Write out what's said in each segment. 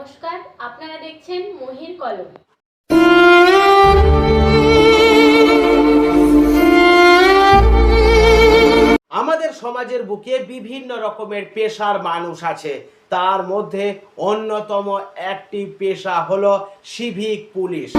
নমস্কার, আপনারা দেখছেন মহির কলম। আমাদের সমাজের বুকে বিভিন্ন রকমের পেশার মানুষ আছে। তার মধ্যে অন্যতম একটি পেশা হলো সিভিক পুলিশ।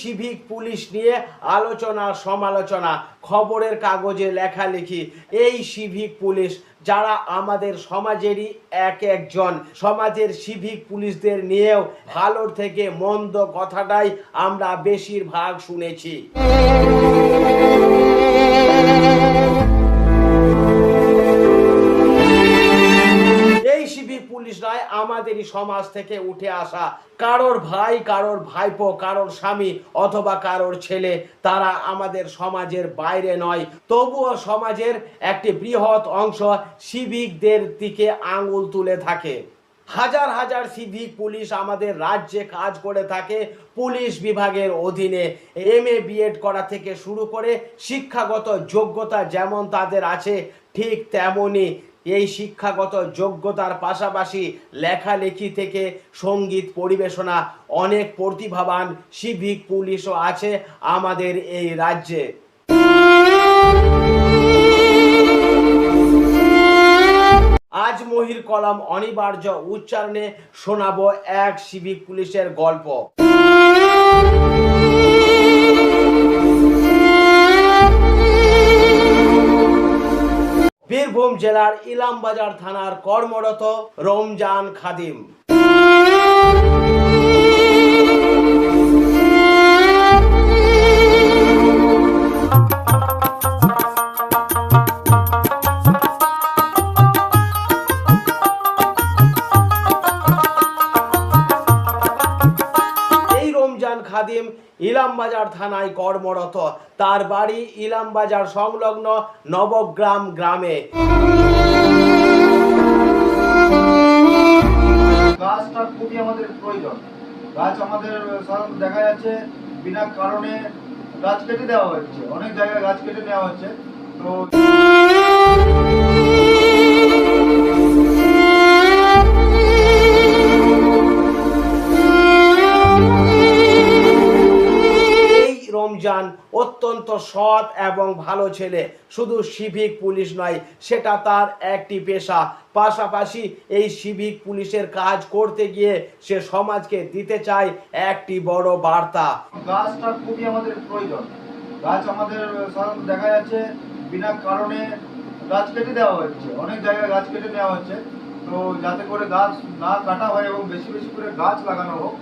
সিভিক পুলিশ নিয়ে আলোচনা, সমালোচনা, খবরের কাগজে লেখালেখি। এই সিভিক পুলিশ যারা আমাদের সমাজেরই এক একজন, সমাজের সিভিক পুলিশদের নিয়েও ভালোর থেকে মন্দ কথাটাই আমরা বেশিরভাগ শুনেছি। আমাদেরই সমাজ থেকে উঠে আসা কারোর ভাই, কারোর ভাইপো, কারোর স্বামী অথবা কারোর ছেলে, তারা আমাদের সমাজের বাইরে নয়। তবুও সমাজের একটি বৃহৎ অংশ সিভিকদের দিকে আঙুল তুলে থাকে। হাজার হাজার সিভিক পুলিশ আমাদের রাজ্যে কাজ করে থাকে পুলিশ বিভাগের অধীনে। এম এ বিএড করা থেকে শুরু করে শিক্ষাগত যোগ্যতা যেমন তাদের আছে, ঠিক তেমনই এই শিক্ষাগত যোগ্যতার পাশাপাশি লেখালেখি থেকে সংগীত পরিবেশনা অনেক প্রতিভাবান সিভিক পুলিশও আছে আমাদের এই রাজ্যে। আজ মহির কলম অনিবার্য উচ্চারণে শোনাবো এক সিভিক পুলিশের গল্প। বীরভূম জেলার ইলামবাজার থানার কর্মরত রমজান খাদিম। খাদিম ইলামবাজার থানায় কর্মরত। তার বাড়ি ইলামবাজার সংলগ্ন নবগ্রাম গ্রামে। গাছটা খুবই আমাদের প্রয়োজন। গাছ আমাদের সাধারণত দেখা যাচ্ছে বিনা কারণে গাছ কেটে দেওয়া হচ্ছে। অনেক জায়গায় গাছ কেটে নেওয়া হচ্ছে। তো রমজান অত্যন্ত সৎ এবং ভালো ছেলে। শুধু সিভিক পুলিশ নয়, সেটা তার একটি পেশা। পাশাপাশি এই সিভিক পুলিশের কাজ করতে গিয়ে সে সমাজকে দিতে চায় একটি বড় বার্তা। গাছটা খুবই আমাদের প্রয়োজন। গাছ আমাদের সাধারণত দেখা যাচ্ছে বিনা কারণে গাছ কেটে দেওয়া হচ্ছে। অনেক জায়গায় গাছ কেটে নেওয়া হচ্ছে। তো যাতে করে গাছ না কাটা হয় এবং বেশি বেশি করে গাছ লাগানো হোক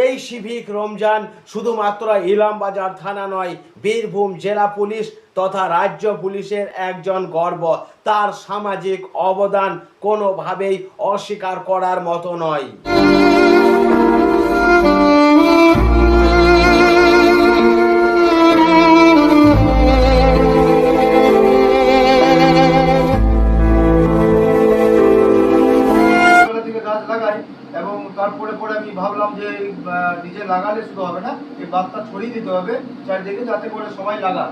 এই সিভিক রমজান শুধুমাত্র ইলামবাজার থানা নয়, বীরভূম জেলা পুলিশ তথা রাজ্য পুলিশের একজন গর্ব। তার সামাজিক অবদান কোনোভাবেই অস্বীকার করার মতো নয়। ভাবলাম যে নিজে লাগালে শুধু হবে না, এই বার্তা ছড়িয়ে দিতে হবে, চারিদিকে যাতে করে সবাই লাগা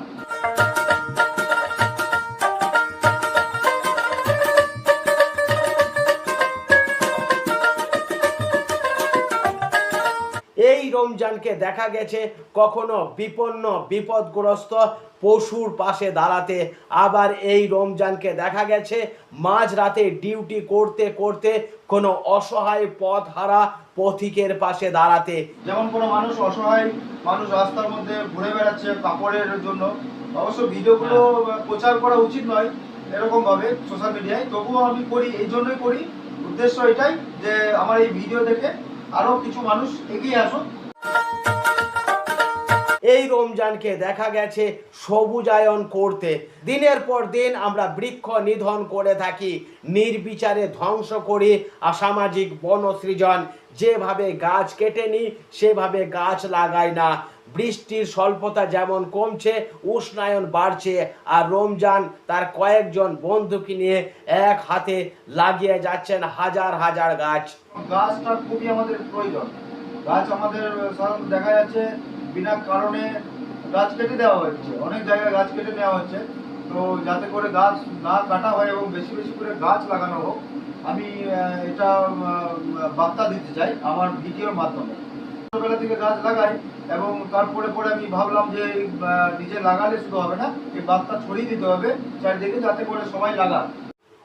রমজানকে দেখা গেছে কখনো বিপন্ন বিপদগ্রস্ত পশুর পাশে দাঁড়াতে। আবার এই রমজানকে দেখা গেছে মাঝরাতে ডিউটি করতে করতে কোনো অসহায় পথ হারা পথিকের পাশে দাঁড়াতে। যেমন কোনো মানুষ অসহায় মানুষ রাস্তার মধ্যে ঘুরে বেড়াচ্ছে কাপড়ের জন্য। অবশ্য ভিডিওগুলো প্রচার করা উচিত নয় এরকম ভাবে সোশ্যাল মিডিয়ায়। তবুও আমি করি এই জন্যই করি। উদ্দেশ্য এটাই যে আমার এই ভিডিও দেখে আরও কিছু মানুষ এগিয়ে আসুক। এই রমজানকে দেখা গেছে সবুজায়ন করতে। দিনের পর দিন আমরা বৃক্ষ নিধন করে থাকি, নির্বিচারে ধ্বংস করি অসামাজিক বনসৃজন যেভাবে গাছ কেটে নি সেভাবে গাছ লাগাই না। বৃষ্টির স্বল্পতা যেমন কমছে, উষ্ণায়ন বাড়ছে, আর রমজান তার কয়েকজন বন্ধুকে নিয়ে এক হাতে লাগিয়ে যাচ্ছেন হাজার হাজার গাছ। গাছটা খুবই আমাদের প্রয়োজন। গাছ আমাদের সাধারণত দেখা যাচ্ছে বিনা কারণে গাছ কেটে দেওয়া হচ্ছে। অনেক জায়গায় গাছ কেটে নেওয়া হচ্ছে। তো যাতে করে গাছ না কাটা হয় এবং বেশি বেশি করে গাছ লাগানো হোক, আমি এটা বার্তা দিতে চাই আমার ভিডিওর মাধ্যমে। ছোটোবেলা থেকে গাছ লাগাই এবং তারপরে পরে আমি ভাবলাম যে নিজে লাগালে শুধু হবে না, এই বার্তা ছড়িয়ে দিতে হবে চারিদিকে যাতে করে সবাই লাগান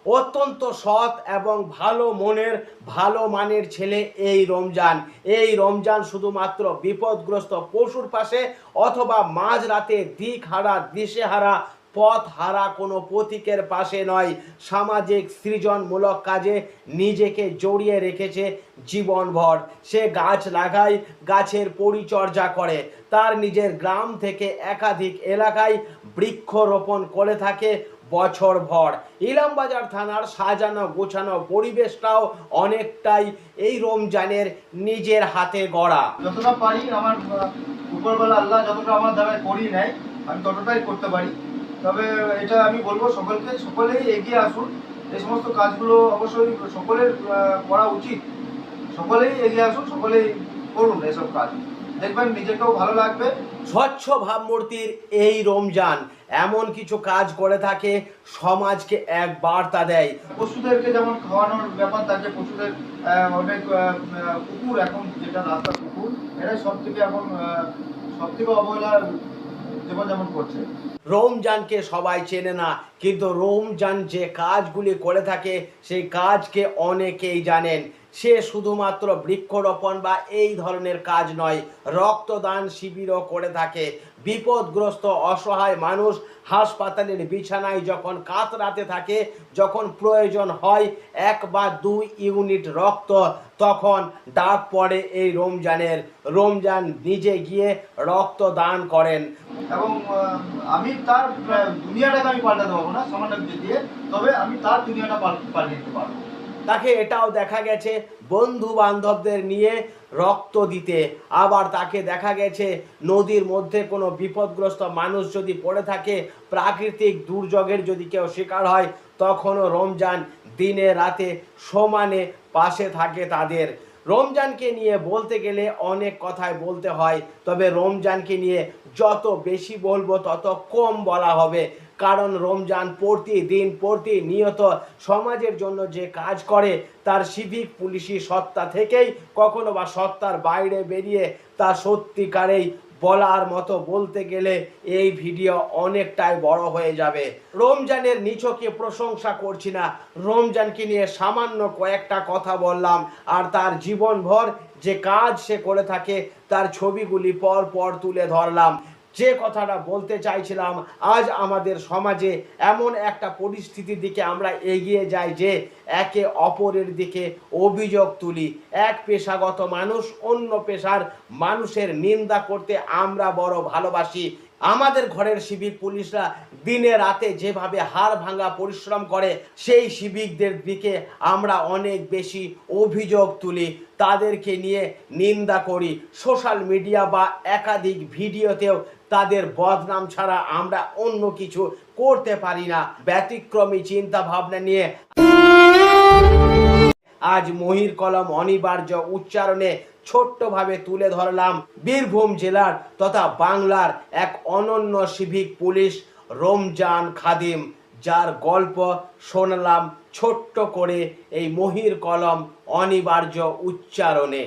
অত্যন্ত সৎ এবং ভালো মনের, ভালো মানের ছেলে এই রমজান। এই রমজান শুধুমাত্র বিপদগ্রস্ত পশুর পাশে অথবা মাঝরাতে দিক হারা দিশেহারা পথ হারা কোনো প্রতীকের পাশে নয়। সামাজিক সৃজনমূলক কাজে নিজেকে জড়িয়ে রেখেছে জীবনভর। সে গাছ লাগায়, গাছের পরিচর্যা করে। তার নিজের গ্রাম থেকে একাধিক এলাকায় বৃক্ষরোপণ করে থাকে। বছর ভর। ইলামবাজার থানার সাজানো গোছানো পরিবেশটাও অনেকটাই এই রমজানের নিজের হাতে গড়া। যতটা পারি আমার উপরবেলা আল্লাহ যতটা আমার দ্বারা করি নেয়, আমি ততটাই করতে পারি। তবে এটা আমি বলব, সকলকে, সকলেই এগিয়ে আসুন। এই সমস্ত কাজগুলো অবশ্যই সকলের করা উচিত। সকলেই এগিয়ে আসুন, সকলেই করুন এসব কাজ। দেখবেন নিজেকেও ভালো লাগবে। স্বচ্ছ ভাবমূর্তির এই রমজান এমন কিছু কাজ করে থাকে সমাজকে এক বার্তা দেয়। পশুদেরকে যেমন খাওয়ানোর ব্যাপার থাকে পশুদের অনেক কুকুর এখন যেটা রাস্তা কুকুর এটাই সব থেকে এখন সব থেকে অবহেলা রমজানকে সবাই চেনে না, কিন্তু রমজান যে কাজগুলি করে থাকে, সেই কাজকে অনেকেই জানেন। সে শুধুমাত্র বৃক্ষরোপণ বা এই ধরনের কাজ নয়, রক্তদান শিবিরও করে থাকে। বিপদগ্রস্ত, অসহায় মানুষ হাসপাতালের বিছানায় যখন কাতরাতে থাকে, যখন প্রয়োজন হয় এক বা দুই ইউনিট রক্ত, তখন ডাক পড়ে এই রমজানের। রমজান নিজে গিয়ে রক্ত দান করেন। এবং আমি তার দুনিয়াটাকে আমি পাল্টাতে পারব না সামান্য কিছু দিয়ে, তবে আমি তার দুনিয়াটা পাল- পাল্টে দিতে পারব। তাকে এটাও দেখা গেছে বন্ধু বান্ধবদের নিয়ে রক্ত দিতে। আবার তাকে দেখা গেছে নদীর মধ্যে কোনো বিপদগ্রস্ত মানুষ যদি পড়ে থাকে, প্রাকৃতিক দুর্যোগের যদি কেউ শিকার হয়, তখনও রমজান দিনে রাতে সমানে পাশে থাকে তাদের। রমজানকে নিয়ে বলতে গেলে অনেক কথাই বলতে হয়, তবে রমজানকে নিয়ে যত বেশি বলব তত কম বলা হবে। কারণ রমজান প্রতিদিন প্রতিনিয়ত সমাজের জন্য যে কাজ করে, তার সিভিক পুলিশি সত্তা থেকেই কখনো বা সত্তার বাইরে বেরিয়ে তা সত্যিকারেই বলার মতো বলতে গেলে এই ভিডিও অনেকটাই বড় হয়ে যাবে। রমজানের নিচকে প্রশংসা করছি না। রমজানকে নিয়ে সামান্য কয়েকটা কথা বললাম, আর তার জীবনভর যে কাজ সে করে থাকে, তার ছবিগুলি পর পর তুলে ধরলাম। যে কথাটা বলতে চাইছিলাম, আজ আমাদের সমাজে এমন একটা পরিস্থিতির দিকে আমরা এগিয়ে যাই যে একে অপরের দিকে অভিযোগ তুলি। এক পেশাগত মানুষ অন্য পেশার মানুষের নিন্দা করতে আমরা বড় ভালোবাসি। আমাদের ঘরের সিভিক পুলিশরা দিনে রাতে যেভাবে হাড় ভাঙা পরিশ্রম করে, সেই শিবিকদের দিকে আমরা অনেক বেশি অভিযোগ তুলি। তাদেরকে নিয়ে নিন্দা করি। সোশ্যাল মিডিয়া বা একাধিক ভিডিওতেও তাদের বদনাম ছাড়া আমরা অন্য কিছু করতে পারি না। ব্যতিক্রমী চিন্তা ভাবনা নিয়ে আজ মহির কলম অনিবার্য উচ্চারণে ছোট্টভাবে তুলে ধরলাম বীরভূম জেলার তথা বাংলার এক অনন্য সিভিক পুলিশ রমজান খাদিম, যার গল্প শোনালাম ছোট্ট করে এই মহির কলম অনিবার্য উচ্চারণে।